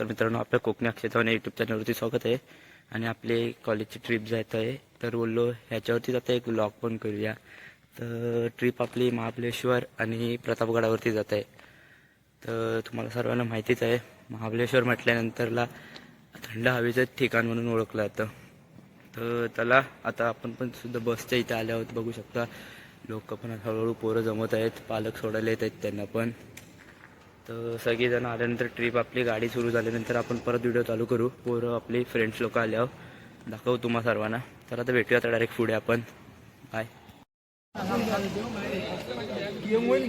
Good नमस्कार मित्रांनो आपल्या कोकणी अक्षताने यूट्यूब चॅनलवरती स्वागत आहे. आणि आपले कॉलेजची ट्रिप जात आहे तर बोललो ह्याच्यावरतीच आता एक व्लॉग पण करूया. तर ट्रिप आपली महाबळेश्वर आणि प्रतापगडावरती जात आहे. तर तुम्हाला सर्वांना माहितीच आहे महाबलेश्वर म्हटल्यानंतरला थंड हवेचं ठिकाण म्हणून ओळखलं जातं. तर चला आता आपण पण सुद्धा बसच्या इथे आल्यावर आहोत बघू शकता. लोक पण हळूहळू पोरं जमत आहेत पालक सोडायला येत आहेत त्यांना पण. तर सगळेजण आल्यानंतर ट्रिप आपली गाडी सुरू झाल्यानंतर आपण परत व्हिडिओ चालू करू. पोरं आपली फ्रेंड्स लोक आल्यावर दाखवू तुम्हा सर्वांना. तर आता भेटूया आता डायरेक्ट पुढे आपण. बाय गेम होईल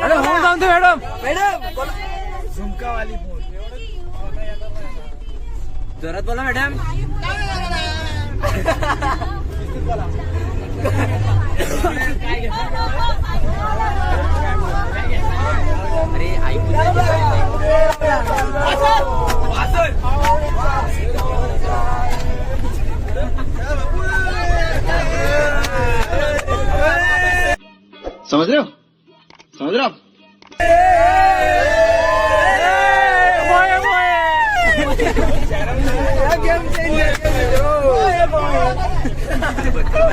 मॅडम होऊन जाऊन दे मॅडम. मॅडम झुमकावाली फोन जोरात बोला मॅडम. अरे ऐकू समझ रहे हो समझ रहे हो आप मोहब्बतों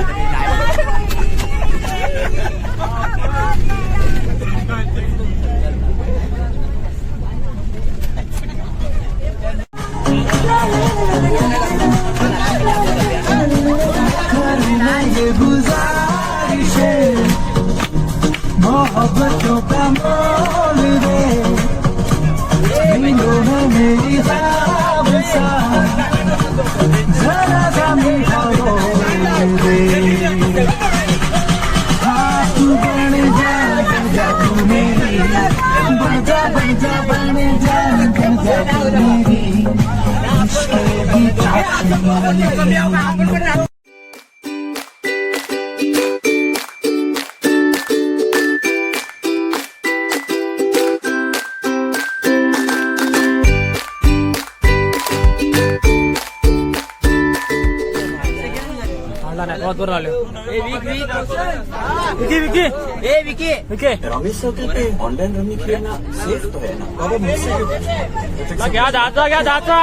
विकी विकी ए विकी विकी रमी सर्कल पे ऑनलाइन रमी खेलना सेफ तो है ना बाबा मुझसे घ्या दाचा घ्या dacha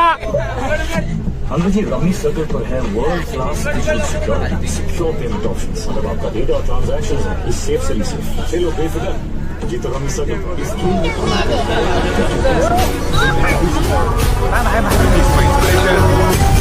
Andriji Rami Circle per hair world-class digital security, secure payment options. And about the data transactions is safe solution. They'll pay for that. Jita Rami Circle is true.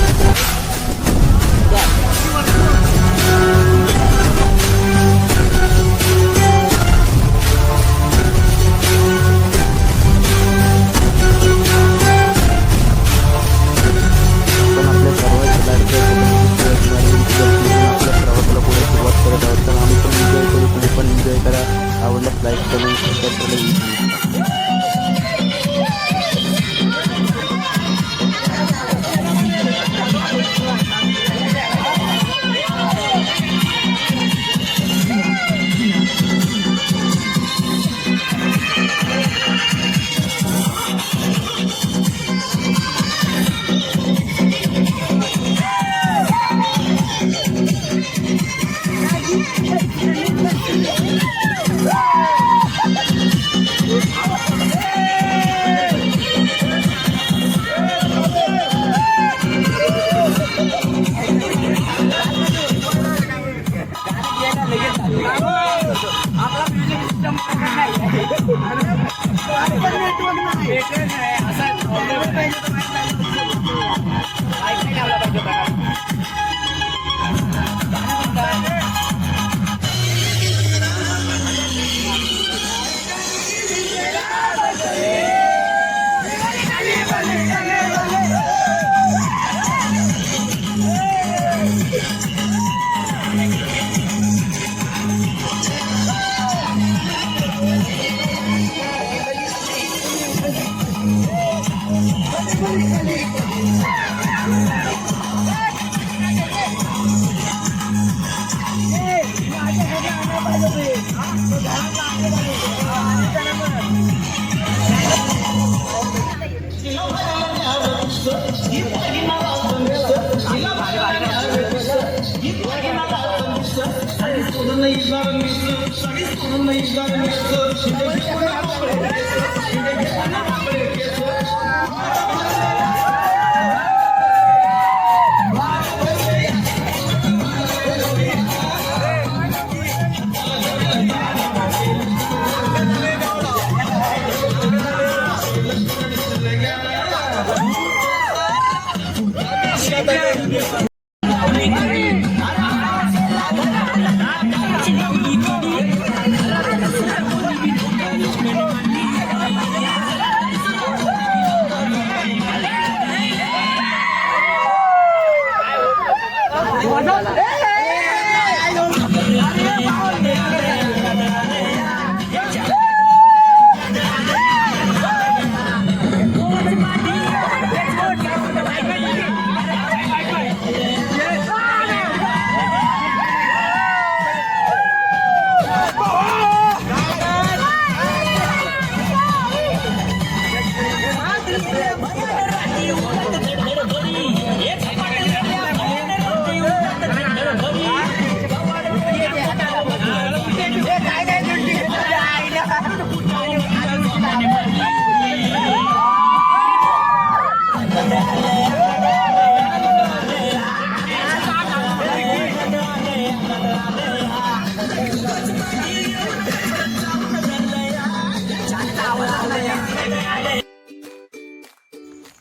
आवडल्यास like करून subscribe करायला विसरू नका. ఏ case Hasan problem ఏంటో మాట్లాడండి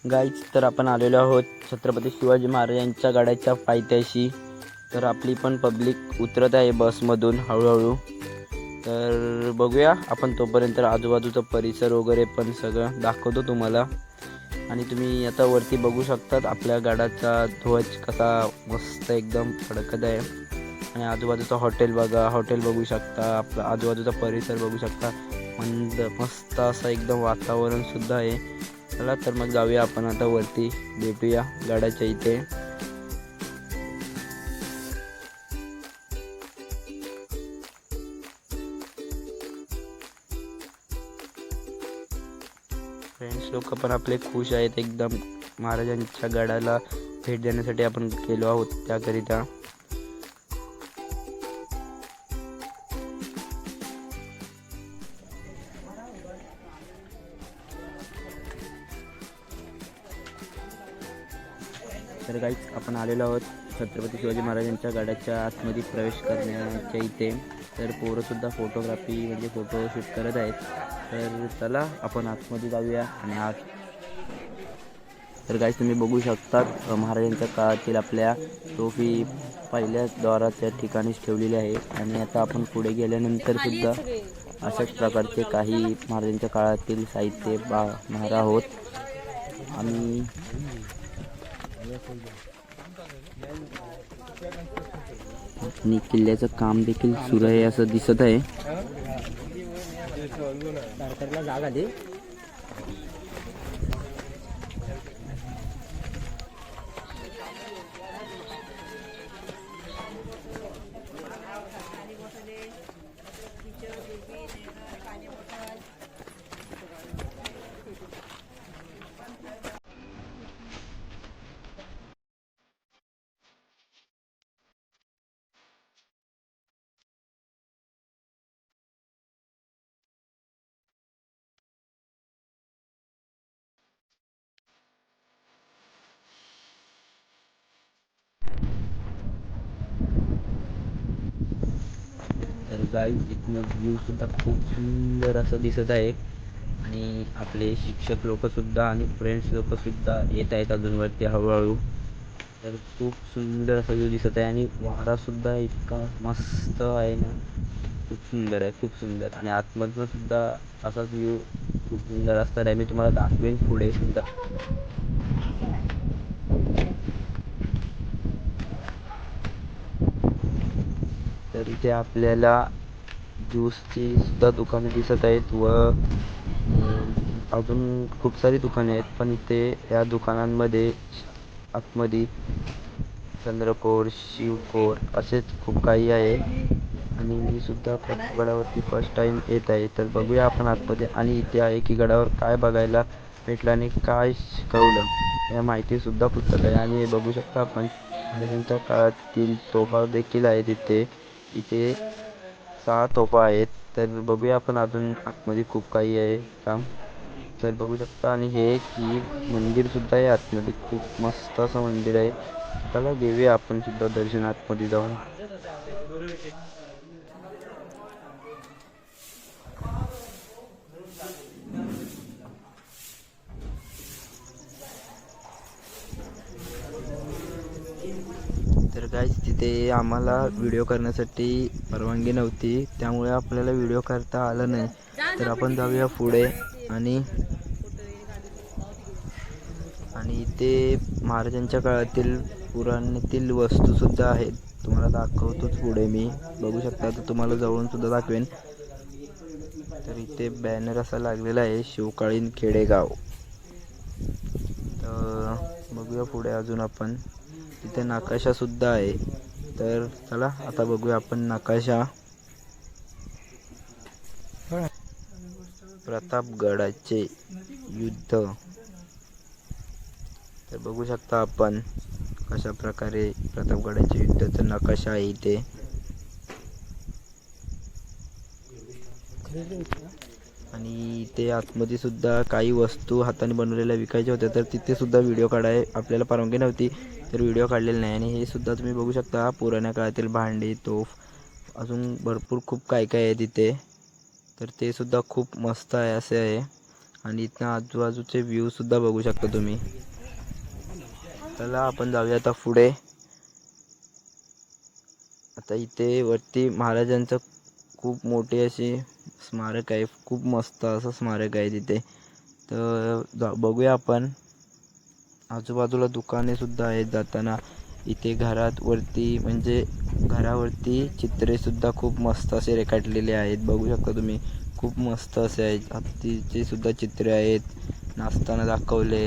गाईच तर आपण आलेलो आहोत छत्रपती शिवाजी महाराजांच्या गाड्याच्या पायथ्याशी तर आपली पण पब्लिक उतरत आहे बसमधून हळूहळू. तर बघूया आपण तोपर्यंत आजूबाजूचा परिसर वगैरे पण सगळं दाखवतो तुम्हाला. आणि तुम्ही आता वरती बघू शकतात आपल्या गाडाचा ध्वज कसा मस्त एकदम फडकत आहे. आणि आजूबाजूचं हॉटेल बघा हॉटेल बघू शकता आपला आजूबाजूचा परिसर बघू शकता. मंद मस्त असं एकदम वातावरणसुद्धा आहे. चला तर मग जाऊया आपण आता वरती. भेटूया गडाच्या इथे. फ्रेंड्स लोक पण आपले खुश आहेत. एकदम महाराजांच्या गडाला भेट देण्यासाठी आपण गेलो आहोत त्याकरिता. आपण आलेलो आहोत छत्रपती शिवाजी महाराजांच्या गाड्याच्या आतमध्ये प्रवेश करण्याच्या इथे. तर पोरंसुद्धा फोटोग्राफी म्हणजे फोटो शूट करत आहेत. तर चला आपण आतमध्ये जाऊया आणि आत तर काही तुम्ही बघू शकतात महाराजांच्या काळातील आपल्या ट्रॉफी पहिल्या द्वाराच्या ठिकाणीच ठेवलेली आहे. आणि आता आपण पुढे गेल्यानंतर सुद्धा अशाच प्रकारचे काही महाराजांच्या काळातील साहित्य बा पाहणार आहोत. आणि आणि किल्ल्याचं काम देखील सुरू आहे असं दिसत आहे. तर गाई इथनं व्ह्यू सुद्धा खूप सुंदर असं दिसत आहे. आणि आपले शिक्षक लोक सुद्धा आणि फ्रेंड्स लोक सुद्धा येत आहेत अजून वरती हळूहळू. तर खूप सुंदर असा व्ह्यू दिसत आहे आणि वारा सुद्धा इतका मस्त आहे ना. खूप सुंदर आहे खूप सुंदर. आणि आतमधनं सुद्धा असाच व्ह्यू खूप सुंदर असणार आहे. मी तुम्हाला दाखवेन पुढे सुद्धा. तर इथे आपल्याला ज्यूसची सुद्धा दुकाने दिसत आहेत व अजून खूप सारी दुकाने आहेत. पण इथे या दुकानांमध्ये आतमध्ये चंद्रकोर शिवकोर असेच खूप काही आहे. आणि मी सुद्धा गडावरती फर्स्ट टाइम येत आहे. तर बघूया आपण आतमध्ये. आणि इथे आहे की गडावर काय बघायला भेटलं आणि काय शिकवलं या माहिती सुद्धा पुस्तक आहे. आणि हे बघू शकता आपण. काळातील तोफा देखील आहे तिथे. इथे सहा तोफा आहेत. तर बघूया आपण अजून आतमध्ये खूप काही आहे. काम तर बघू शकता आणि हे की मंदिर सुद्धा आहे आतमध्ये. खूप मस्त असं मंदिर आहे. चला घेऊया आपण सुद्धा दर्शन आतमध्ये जाऊन. गाईज तिथे आम्हाला व्हिडिओ करण्यासाठी परवानगी नव्हती. त्यामुळे आपल्याला व्हिडिओ करता आला नाही. तर आपण जाऊया पुढे आणि आणि इथे महाराजांच्या काळातील पुराणातील वस्तूसुद्धा आहेत. तुम्हाला दाखवतोच पुढे मी. बघू शकता तर तुम्हाला जवळूनसुद्धा दाखवेन. तर इथे बॅनर असा लागलेला आहे शिवकाळीन खेडेगाव. तर बघूया पुढे अजून आपण. तिथे नकाशा सुद्धा आहे. तर चला आता बघूया आपण नकाशा. प्रतापगडाचे युद्ध. तर बघू शकता आपण कशा प्रकारे प्रतापगडाचे युद्धाचा नकाशा आहे इथे. आणि ते आतमध्ये सुद्धा काही वस्तू हाताने बनवलेल्या विकायच्या होत्या तर तिथे सुद्धा व्हिडिओ काढाय आपल्याला परवानगी नव्हती. तर व्हिडिओ काढलेला नाही आणि हे सुद्धा तुम्ही बघू शकता. पुराण्या काळातील भांडी तोफ अजून भरपूर खूप काय काय आहे तिथे. तर ते सुद्धा खूप मस्त आहे असे आहे. आणि इथनं आजूबाजूचे व्ह्यूसुद्धा बघू शकता तुम्ही. चला आपण जाऊया आता पुढे. आता इथे वरती महाराजांचं खूप मोठी अशी स्मारक आहे. खूप मस्त असं स्मारक आहे तिथे. तर जा बघूया आपण. आजूबाजूला दुकाने सुद्धा आहेत जाताना. इथे घरात वरती म्हणजे घरावरती चित्रे सुद्धा खूप मस्त असे रेखाटलेले आहेत. बघू शकता तुम्ही खूप मस्त असे आहेत. हत्तीचे सुद्धा चित्रे आहेत. नाचताना दाखवले.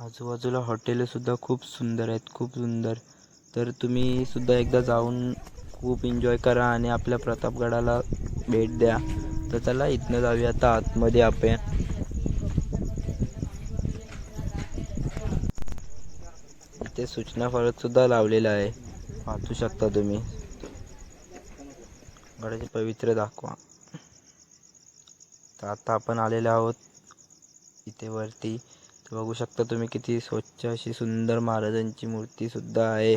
आजूबाजूला हॉटेलसुद्धा खूप सुंदर आहेत खूप सुंदर. तर तुम्ही सुद्धा एकदा जाऊन खूप एन्जॉय करा आणि आपल्या प्रतापगडाला भेट द्या. तर चला इथनं जाऊया आता आतमध्ये आपण. इथे सूचना फलक सुद्धा लावलेला आहे. वाचू शकता तुम्ही. गडाचे पवित्र दाखवा. तर आता आपण आलेलो आहोत इथे वरती. बघू शकता तुम्ही किती स्वच्छ अशी सुंदर महाराजांची मूर्ती सुद्धा आहे.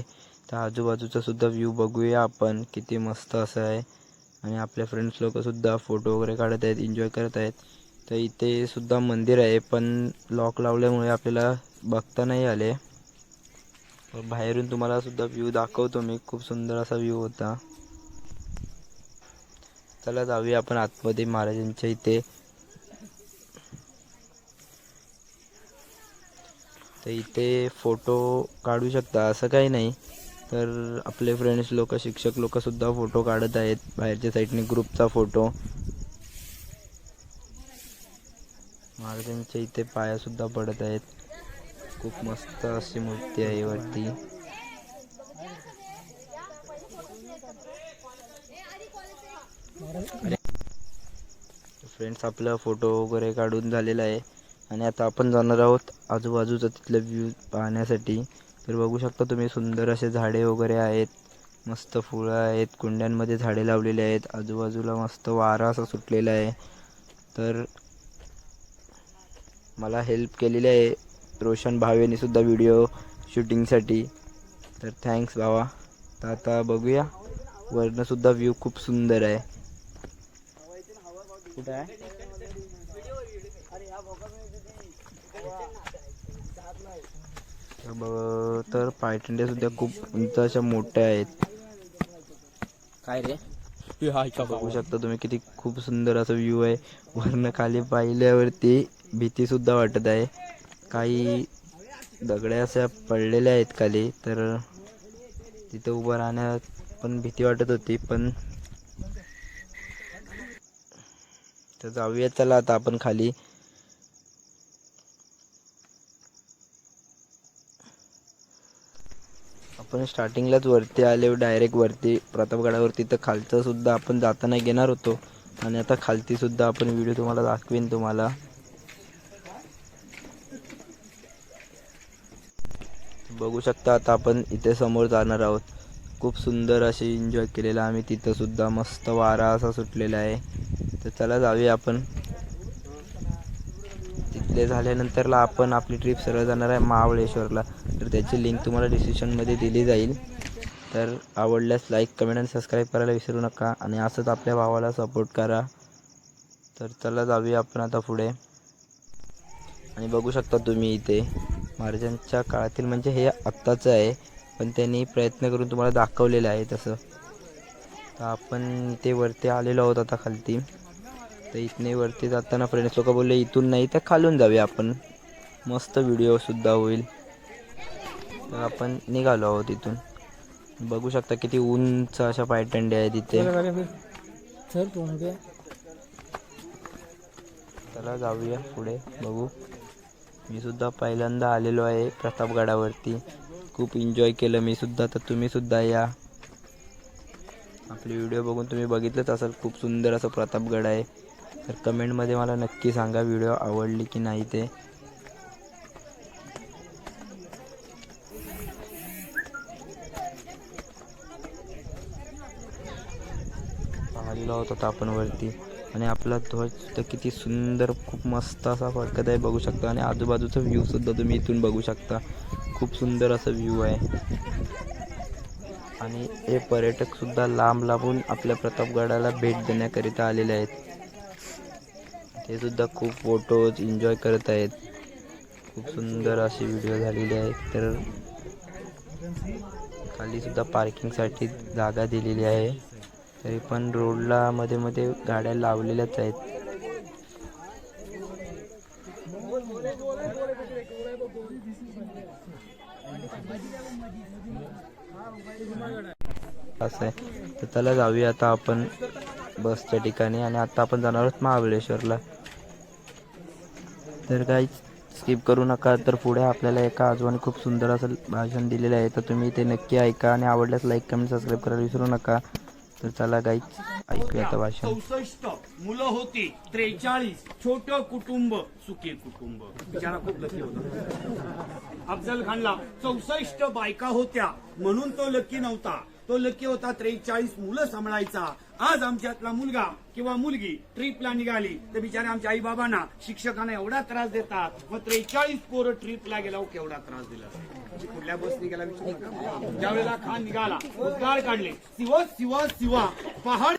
तर आजूबाजूचा सुद्धा व्ह्यू बघूया आपण. किती मस्त असं आहे. आणि आपले फ्रेंड्स लोक सुद्धा फोटो वगैरे काढत आहेत एन्जॉय करत आहेत. तर इथे सुद्धा मंदिर आहे पण लॉक लावल्यामुळे आपल्याला बघता नाही आले. बाहेरून तुम्हाला सुद्धा व्ह्यू दाखवतो मी. खूप सुंदर असा व्ह्यू होता. चला जाऊया आपण आतमध्ये महाराजांच्या इथे. तर इथे फोटो काढू शकता असं काही नाही. तर आपले फ्रेंड्स लोक शिक्षक लोकसुद्धा फोटो काढत आहेत. बाहेरच्या साईडने ग्रुपचा फोटो. महाराजांच्या इथे पायासुद्धा पडत आहेत. खूप मस्त अशी मूर्ती आहे वरती. फ्रेंड्स आपला फोटो वगैरे काढून झालेला आहे. आणि आता आपण जाणार आहोत आजूबाजूचा तिथलं व्ह्यू पाहण्यासाठी. तर बघू शकता तुम्ही सुंदर असे झाडे वगैरे आहेत मस्त फुलं आहेत कुंड्यांमध्ये झाडे लावलेली आहेत आजूबाजूला मस्त वारा असा सुटलेला आहे. तर मला हेल्प केलेली आहे रोशन भावेनीसुद्धा व्हिडिओ शूटिंगसाठी तर थँक्स भावा. तर आता बघूया वरनंसुद्धा व्ह्यू खूप सुंदर आहे. कुठं आहे? तर पायथंड्या सुद्धा खूप उंच अशा मोठ्या आहेत. काय रे? बघू शकता तुम्ही किती खूप सुंदर असा व्ह्यू आहे. वरनं खाली पाहिल्यावरती भीती सुद्धा वाटत आहे. काही दगड्या अशा पडलेल्या आहेत खाली तर तिथं उभं राहण्यात पण भीती वाटत होती पण तर जाऊया चला आता आपण खाली. आपण स्टार्टिंगलाच वरती आले डायरेक्ट वरती प्रतापगडावरती. तर खालचं सुद्धा आपण जाताना घेणार होतो. आणि आता खालती सुद्धा आपण व्हिडिओ तुम्हाला दाखवीन तुम्हाला. बघू शकता आता आपण इथे समोर जाणार आहोत. खूप सुंदर असे एन्जॉय केलेलं आम्ही तिथं सुद्धा. मस्त वारा असा सुटलेला आहे. तर चला जाऊया आपण. तिथले झाल्यानंतरला आपण आपली ट्रिप सरळ जाणार आहे महाबळेश्वरला. तर त्याची लिंक तुम्हाला डिस्क्रिप्शनमध्ये दिली जाईल. तर आवडल्यास लाईक कमेंट आणि सबस्क्राईब करायला विसरू नका. आणि असंच आपल्या भावाला सपोर्ट करा. तर चला जाऊया आपण आता पुढे. आणि बघू शकता तुम्ही इथे महाराजांच्या काळातील म्हणजे हे आत्ताचं आहे. पण त्यांनी प्रयत्न करून तुम्हाला दाखवलेलं आहे तसं. तर आपण इथे वरती आलेलो आहोत आता खालती. तर इथने वरती जाताना फ्रेंड्स लोक बोलले इथून नाही तर खालून जाऊया आपण. मस्त व्हिडिओसुद्धा होईल. तर आपण निघालो आहोत इथून. बघू शकता किती उंच अशा पायटंड्या आहेत इथे चल तू उद्या चला जाऊया पुढे बघू. मी सुद्धा पहिल्यांदा आलेलो आहे प्रतापगडावरती. खूप एन्जॉय केलं मी सुद्धा तर तुम्ही सुद्धा या. आपले व्हिडिओ बघून तुम्ही बघितलंच असाल खूप सुंदर असं प्रतापगड आहे. तर कमेंटमध्ये मला नक्की सांगा व्हिडिओ आवडली की नाही ते. आलेलो आहोत आता आपण वरती. आणि आपला ध्वज तर किती सुंदर खूप मस्त असा फडकत आहे बघू शकता. आणि आजूबाजूचा व्ह्यूसुद्धा तुम्ही इथून बघू शकता. खूप सुंदर असा व्ह्यू आहे. आणि हे पर्यटकसुद्धा लांब लांबून आपल्या प्रतापगडाला भेट देण्याकरिता आलेले आहेत. ते सुद्धा खूप फोटोज एन्जॉय करत आहेत. खूप सुंदर अशी व्हिडिओ झालेले आहेत. तर खाली सुद्धा पार्किंगसाठी जागा दिलेली आहे. तरी पण रोडला मध्ये मध्ये गाड्या लावलेल्याच आहेत. असं आहे. तर त्याला जाऊया आता आपण बसच्या ठिकाणी आणि आता आपण जाणार आहोत महाबळेश्वरला. तर काही स्किप करू नका तर पुढे आपल्याला एका आजोबाने खूप सुंदर असं भाषण दिलेलं आहे. तर तुम्ही ते नक्की ऐका आणि आवडल्यास लाईक कमेंट सबस्क्राईब करायला विसरू नका. तर चला गाईच ऐकूया आता भाषण. चौसष्ट मुलं होती त्रेचाळीस. छोट कुटुंब सुखी कुटुंब. बिचारा खूप लकी होता. अफजल खानला चौसष्ट बायका होत्या म्हणून तो लकी नव्हता. तो लकी होता त्रेचाळीस मुलं सांभाळायचा. आज आमच्यातला मुलगा किंवा मुलगी ट्रिपला निघाली. तर बिचारे आमच्या आई बाबांना शिक्षकांना एवढा त्रास देतात. मग त्रेचाळीस पोरं ट्रिपला गेला हो, केवढा त्रास दिला. कुठल्या बस निघाला ज्यावेळेला खान निघाला उद्गार काढले. शिव शिव शिवा पहाड